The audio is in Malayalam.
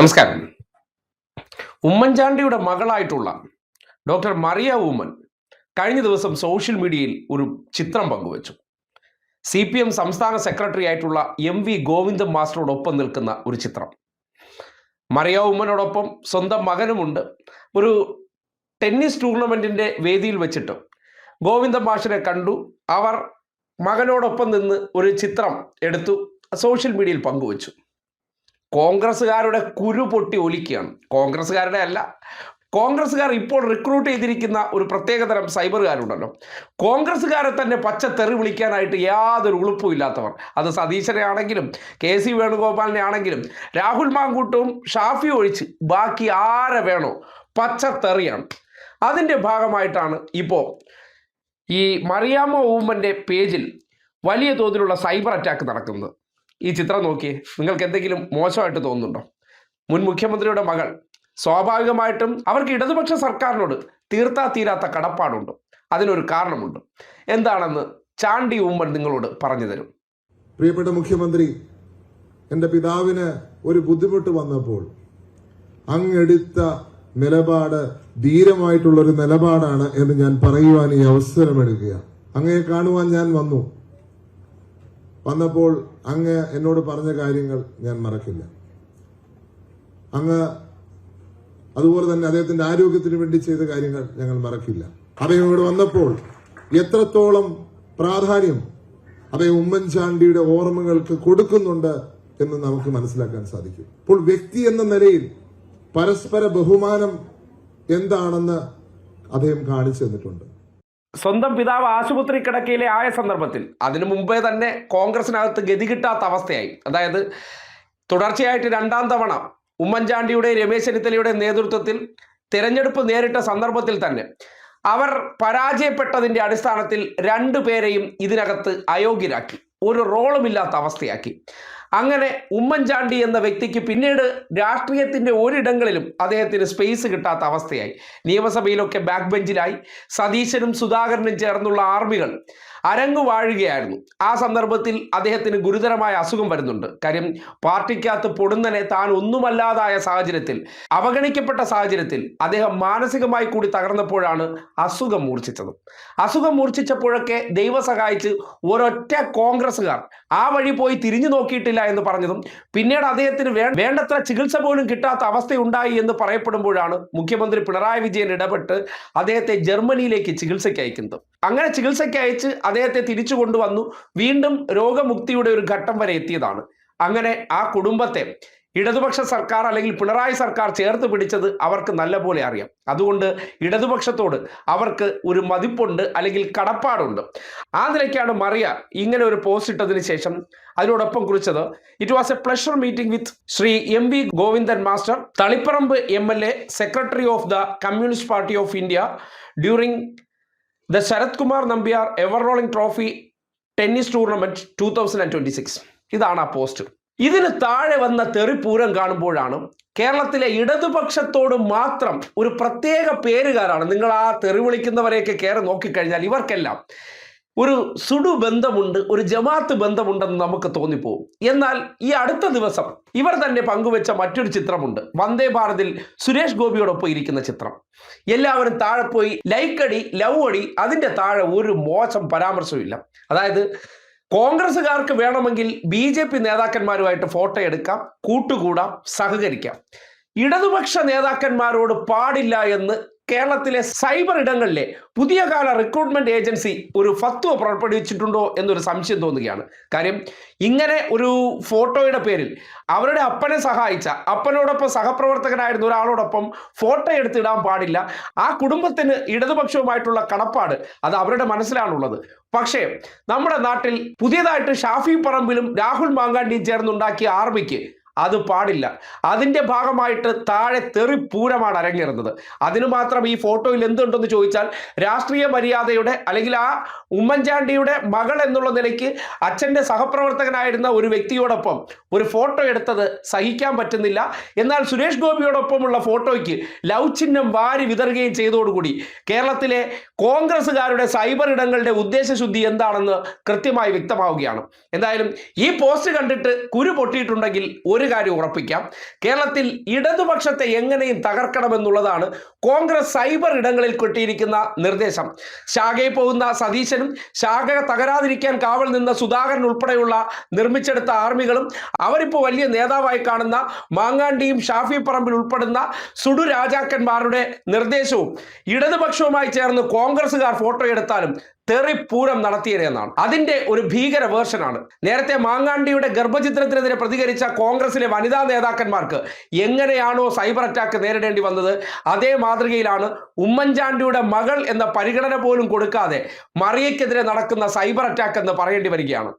നമസ്കാരം. ഉമ്മൻചാണ്ടിയുടെ മകളായിട്ടുള്ള ഡോക്ടർ മറിയ ഉമ്മൻ കഴിഞ്ഞ ദിവസം സോഷ്യൽ മീഡിയയിൽ ഒരു ചിത്രം പങ്കുവച്ചു. സി പി എം സംസ്ഥാന സെക്രട്ടറി ആയിട്ടുള്ള എം വി ഗോവിന്ദൻ മാസ്റ്ററോടൊപ്പം നിൽക്കുന്ന ഒരു ചിത്രം. മറിയ ഉമ്മനോടൊപ്പം സ്വന്തം മകനുമുണ്ട്. ഒരു ടെന്നീസ് ടൂർണമെന്റിന്റെ വേദിയിൽ വെച്ചിട്ട് ഗോവിന്ദൻ മാഷിനെ കണ്ടു. അവർ മകനോടൊപ്പം നിന്ന് ഒരു ചിത്രം എടുത്തു. സോഷ്യൽ മീഡിയയിൽ പങ്കുവച്ചു. കോൺഗ്രസ്സുകാരുടെ കുരു പൊട്ടി ഒലിക്കുകയാണ്. കോൺഗ്രസ്സുകാരുടെ അല്ല. കോൺഗ്രസ്സുകാർ ഇപ്പോൾ റിക്രൂട്ട് ചെയ്തിരിക്കുന്ന ഒരു പ്രത്യേകതരം സൈബറുകാരുണ്ടല്ലോ കോൺഗ്രസ്സുകാരെ തന്നെ പച്ച തെറി വിളിക്കാനായിട്ട് യാതൊരു ഉളുപ്പും ഇല്ലാത്തവർ. അത് സതീശനെ ആണെങ്കിലും കെ സി വേണുഗോപാലിനെ ആണെങ്കിലും രാഹുൽ മാങ്കൂട്ടും ഷാഫി ഒഴിച്ച് ബാക്കി ആരെ വേണോ പച്ച തെറിയാണ്. അതിന്റെ ഭാഗമായിട്ടാണ് ഇപ്പോൾ ഈ മറിയാമ്മ ഊമ്മന്റെ പേജിൽ വലിയ തോതിലുള്ള സൈബർ അറ്റാക്ക് നടക്കുന്നത്. ഈ ചിത്രം നോക്കിയേ നിങ്ങൾക്ക് എന്തെങ്കിലും മോശമായിട്ട് തോന്നുന്നുണ്ടോ? മുൻ മുഖ്യമന്ത്രിയുടെ മകൾ സ്വാഭാവികമായിട്ടും അവർക്ക് ഇടതുപക്ഷ സർക്കാരിനോട് തീർത്താ തീരാത്ത കടപ്പാടുണ്ട്. അതിനൊരു കാരണമുണ്ട്. എന്താണെന്ന് ചാണ്ടി ഉമ്മൻ നിങ്ങളോട് പറഞ്ഞു തരും. പ്രിയപ്പെട്ട മുഖ്യമന്ത്രി എന്റെ പിതാവിന് ഒരു ബുദ്ധിമുട്ട് വന്നപ്പോൾ അങ്ങെടുത്ത നിലപാട് ധീരമായിട്ടുള്ള ഒരു നിലപാടാണ് എന്ന് ഞാൻ പറയുവാൻ ഈ അവസരമെടുക്കുക. അങ്ങയെ കാണുവാൻ ഞാൻ വന്നു. വന്നപ്പോൾ അങ്ങ് എന്നോട് പറഞ്ഞ കാര്യങ്ങൾ ഞാൻ മറക്കില്ല. അങ്ങ് അതുപോലെ തന്നെ അദ്ദേഹത്തിന്റെ ആരോഗ്യത്തിന് വേണ്ടി ചെയ്ത കാര്യങ്ങൾ ഞങ്ങൾ മറക്കില്ല. അദ്ദേഹം ഇവിടെ വന്നപ്പോൾ എത്രത്തോളം പ്രാധാന്യം അദ്ദേഹം ഉമ്മൻചാണ്ടിയുടെ ഓർമ്മകൾക്ക് കൊടുക്കുന്നുണ്ട് എന്ന് നമുക്ക് മനസ്സിലാക്കാൻ സാധിക്കും. അപ്പോൾ വ്യക്തി എന്ന നിലയിൽ പരസ്പര ബഹുമാനം എന്താണെന്ന് അദ്ദേഹം കാണിച്ചു തന്നിട്ടുണ്ട്. സ്വന്തം പിതാവ് ആശുപത്രി കിടക്കയിലെ ആയ സന്ദർഭത്തിൽ അതിനു മുമ്പേ തന്നെ കോൺഗ്രസിനകത്ത് ഗതി കിട്ടാത്ത അവസ്ഥയായി. അതായത് തുടർച്ചയായിട്ട് രണ്ടാം തവണ ഉമ്മൻചാണ്ടിയുടെ രമേശ് ചെന്നിത്തലയുടെ നേതൃത്വത്തിൽ തിരഞ്ഞെടുപ്പ് നേരിട്ട സന്ദർഭത്തിൽ തന്നെ അവർ പരാജയപ്പെട്ടതിന്റെ അടിസ്ഥാനത്തിൽ രണ്ടു പേരെയും ഇതിനകത്ത് അയോഗ്യരാക്കി. ഒരു റോളുമില്ലാത്ത അവസ്ഥയാക്കി. അങ്ങനെ ഉമ്മൻചാണ്ടി എന്ന വ്യക്തിക്ക് പിന്നീട് രാഷ്ട്രീയത്തിന്റെ ഒരിടങ്ങളിലും അദ്ദേഹത്തിന് സ്പേസ് കിട്ടാത്ത അവസ്ഥയായി. നിയമസഭയിലൊക്കെ ബാക്ക് ബെഞ്ചിലായി സതീശനും സുധാകരനും ചേർന്നുള്ള ആർമികൾ അരങ്ങു വാഴുകയായിരുന്നു. ആ സന്ദർഭത്തിൽ അദ്ദേഹത്തിന് ഗുരുതരമായ അസുഖം വരുന്നുണ്ട്. കാര്യം പാർട്ടിക്കകത്ത് പൊടുന്നനെ താൻ ഒന്നുമല്ലാതായ സാഹചര്യത്തിൽ അവഗണിക്കപ്പെട്ട സാഹചര്യത്തിൽ അദ്ദേഹം മാനസികമായി കൂടി തകർന്നപ്പോഴാണ് അസുഖം മൂർച്ഛിച്ചത്. അസുഖം മൂർച്ഛിച്ചപ്പോഴൊക്കെ ദൈവം സഹായിച്ച് ഒരൊറ്റ കോൺഗ്രസ്സുകാർ ആ വഴി പോയി തിരിഞ്ഞു നോക്കിയിട്ടില്ല എന്ന് പറഞ്ഞതും പിന്നീട് അദ്ദേഹത്തിന് വേണ്ടത്ര ചികിത്സ പോലും കിട്ടാത്ത അവസ്ഥയുണ്ടായി എന്ന് പറയപ്പെടുമ്പോഴാണ് മുഖ്യമന്ത്രി പിണറായി വിജയൻ ഇടപെട്ട് അദ്ദേഹത്തെ ജർമ്മനിയിലേക്ക് ചികിത്സയ്ക്ക് അയക്കുന്നത്. അങ്ങനെ ചികിത്സയ്ക്ക് അയച്ച് അദ്ദേഹത്തെ തിരിച്ചു കൊണ്ടുവന്നു. വീണ്ടും രോഗമുക്തിയുടെ ഒരു ഘട്ടം വരെ എത്തിയതാണ്. അങ്ങനെ ആ കുടുംബത്തെ ഇടതുപക്ഷ സർക്കാർ അല്ലെങ്കിൽ പിണറായി സർക്കാർ ചേർത്ത് പിടിച്ചത് അവർക്ക് നല്ല പോലെ അറിയാം. അതുകൊണ്ട് ഇടതുപക്ഷത്തോട് അവർക്ക് ഒരു മതിപ്പുണ്ട് അല്ലെങ്കിൽ കടപ്പാടുണ്ട്. ആ നിലയ്ക്കാണ് മറിയ ഇങ്ങനെ ഒരു പോസ്റ്റ് ഇട്ടതിന് ശേഷം അതിനോടൊപ്പം കുറിച്ചത്. It was a pleasure meeting with Shri M V Govindan master Taliparamba M L A secretary of the communist party of India during the Sarath Kumar Nambiar ever rolling trophy tennis tournament two thousand and twenty six ഇതാണ് ആ പോസ്റ്റ് ഇതിന് താഴെ വന്ന തെറിപ്പൂരം കാണുമ്പോഴാണ് കേരളത്തിലെ ഇടതുപക്ഷത്തോട് മാത്രം ഒരു പ്രത്യേക പേരുകാരാണ്. നിങ്ങൾ ആ തെറി വിളിക്കുന്നവരെയൊക്കെ കയറി നോക്കിക്കഴിഞ്ഞാൽ ഇവർക്കെല്ലാം ഒരു സുഡു ബന്ധമുണ്ട് ഒരു ജമാത്ത് ബന്ധമുണ്ടെന്ന് നമുക്ക് തോന്നിപ്പോവും. എന്നാൽ ഈ അടുത്ത ദിവസം ഇവർ തന്നെ പങ്കുവെച്ച മറ്റൊരു ചിത്രമുണ്ട്. വന്ദേ ഭാരതിൽ സുരേഷ് ഗോപിയോടൊപ്പം ഇരിക്കുന്ന ചിത്രം. എല്ലാവരും താഴെ പോയി ലൈക്കടി ലവ് അടി അതിന്റെ താഴെ ഒരു മോശം പരാമർശവും ഇല്ല അതായത് കോൺഗ്രസ്സുകാർക്ക് വേണമെങ്കിൽ ബി ജെ പി നേതാക്കന്മാരുമായിട്ട് ഫോട്ടോ എടുക്കാം കൂട്ടുകൂടാം സഹകരിക്കാം. ഇടതുപക്ഷ നേതാക്കന്മാരോട് പാടില്ല എന്ന് കേരളത്തിലെ സൈബർ ഇടങ്ങളിലെ പുതിയ കാല റിക്രൂട്ട്മെന്റ് ഏജൻസി ഒരു ഫത്വ പുറപ്പെടുവിച്ചിട്ടുണ്ടോ എന്നൊരു സംശയം തോന്നുകയാണ്. കാര്യം ഇങ്ങനെ ഒരു ഫോട്ടോയുടെ പേരിൽ അവരുടെ അപ്പനെ സഹായിച്ച അപ്പനോടൊപ്പം സഹപ്രവർത്തകനായിരുന്ന ഒരാളോടൊപ്പം ഫോട്ടോ എടുത്തിടാൻ പാടില്ല. ആ കുടുംബത്തിന് ഇടതുപക്ഷവുമായിട്ടുള്ള കടപ്പാട് അത് അവരുടെ മനസ്സിലാണുള്ളത്. പക്ഷേ നമ്മുടെ നാട്ടിൽ പുതിയതായിട്ട് ഷാഫി പറമ്പിലും രാഹുൽ മാങ്കാണ്ടിയും ചേർന്നുണ്ടാക്കിയ ആർമിക്ക് അത് പാടില്ല. അതിന്റെ ഭാഗമായിട്ട് താഴെ തെറി പൂരമാണ് അരങ്ങേറുന്നത്. അതിനു മാത്രം ഈ ഫോട്ടോയിൽ എന്തുണ്ടെന്ന് ചോദിച്ചാൽ രാഷ്ട്രീയ മര്യാദയുടെ അല്ലെങ്കിൽ ആ ഉമ്മൻചാണ്ടിയുടെ മകൾ എന്നുള്ള നിലയ്ക്ക് അച്ഛന്റെ സഹപ്രവർത്തകനായിരുന്ന ഒരു വ്യക്തിയോടൊപ്പം ഒരു ഫോട്ടോ എടുത്തത് സഹിക്കാൻ പറ്റുന്നില്ല. എന്നാൽ സുരേഷ് ഗോപിയോടൊപ്പമുള്ള ഫോട്ടോയ്ക്ക് ലവ് ചിഹ്നം വാരി വിതറുകയും ചെയ്തതോടുകൂടി കേരളത്തിലെ കോൺഗ്രസ്സുകാരുടെ സൈബർ ഇടങ്ങളുടെ ഉദ്ദേശശുദ്ധി എന്താണെന്ന് കൃത്യമായി വ്യക്തമാവുകയാണ്. എന്തായാലും ഈ പോസ്റ്റ് കണ്ടിട്ട് കുരു പൊട്ടിയിട്ടുണ്ടെങ്കിൽ ഒരു കാര്യം ഉറപ്പിക്കാം. കേരളത്തിൽ ഇടതുപക്ഷത്തെ എങ്ങനെയും തകർക്കണമെന്നുള്ളതാണ് കോൺഗ്രസ് സൈബർ ഇടങ്ങളിൽ കിട്ടിയിരിക്കുന്ന നിർദ്ദേശം. ശാഖയിൽ പോകുന്ന സതീശനും ശാഖ തകരാതിരിക്കാൻ കാവൽ നിന്ന സുധാകരൻ ഉൾപ്പെടെയുള്ള നിർമ്മിച്ചെടുത്ത ആർമികളും അവരിപ്പോൾ വലിയ നേതാവായി കാണുന്ന മാങ്ങാണ്ടിയും ഷാഫി പറമ്പിൽ ഉൾപ്പെടുന്ന സുഡു രാജാക്കന്മാരുടെ നിർദ്ദേശവും ഇടതുപക്ഷവുമായി ചേർന്ന് കോൺഗ്രസ്സുകാർ ഫോട്ടോ എടുത്താലും തെറിപ്പൂരം നടത്തിയതെന്നാണ് അതിന്റെ ഒരു ഭീകര വേർഷനാണ് നേരത്തെ മാങ്ങാണ്ടിയുടെ ഗർഭചിത്രത്തിനെതിരെ പ്രതികരിച്ച കോൺഗ്രസിലെ വനിതാ നേതാക്കന്മാർക്ക് എങ്ങനെയാണോ സൈബർ അറ്റാക്ക് നേരിടേണ്ടി വന്നത്? അതേ മാതൃകയിലാണ് ഉമ്മൻചാണ്ടിയുടെ മകൾ എന്ന പരിഗണന പോലും കൊടുക്കാതെ മറിയയ്ക്കെതിരെ നടക്കുന്ന സൈബർ അറ്റാക്ക് എന്ന് പറയേണ്ടി വരികയാണ്.